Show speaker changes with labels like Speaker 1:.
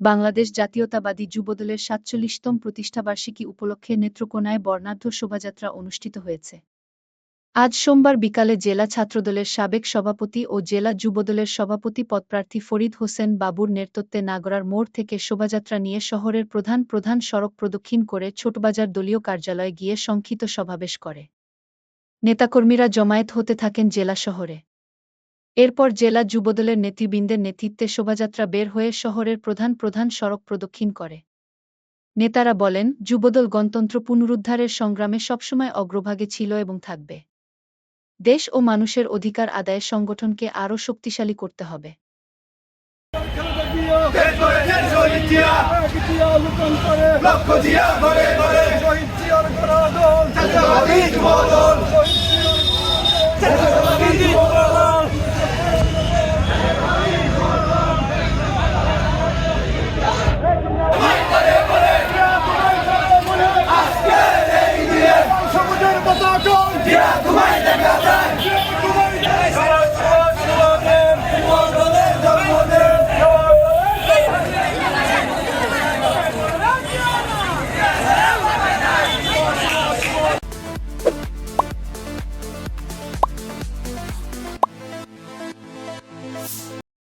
Speaker 1: বাংলাদেশ জাতীয়তাবাদী যুবদলের সাতচল্লিশতম প্রতিষ্ঠাবার্ষিকী উপলক্ষে নেত্রকোনায় বর্ণাঢ্য শোভাযাত্রা অনুষ্ঠিত হয়েছে। আজ সোমবার বিকালে জেলা ছাত্রদলের সাবেক সভাপতি ও জেলা যুবদলের সভাপতি পদপ্রার্থী ফরিদ হোসেন বাবুর নেতৃত্বে নাগরার মোড় থেকে শোভাযাত্রা নিয়ে শহরের প্রধান প্রধান সড়ক প্রদক্ষিণ করে ছোটবাজার দলীয় কার্যালয়ে গিয়ে সংক্ষিত সমাবেশ করে। নেতাকর্মীরা জমায়েত হতে থাকেন জেলা শহরে। এরপর জেলা যুবদলের নেতৃবৃন্দের নেতৃত্বে শোভাযাত্রা বের হয়ে শহরের প্রধান প্রধান সড়ক প্রদক্ষিণ করে। নেতারা বলেন, যুবদল গণতন্ত্র পুনরুদ্ধারের সংগ্রামে সবসময় অগ্রভাগে ছিল এবং থাকবে। দেশ ও মানুষের অধিকার আদায়ে সংগঠনকে আরও শক্তিশালী করতে হবে।
Speaker 2: জিয়া। ঘরে।
Speaker 3: পতাকা
Speaker 2: জিয়া তোমায় দেখা যায়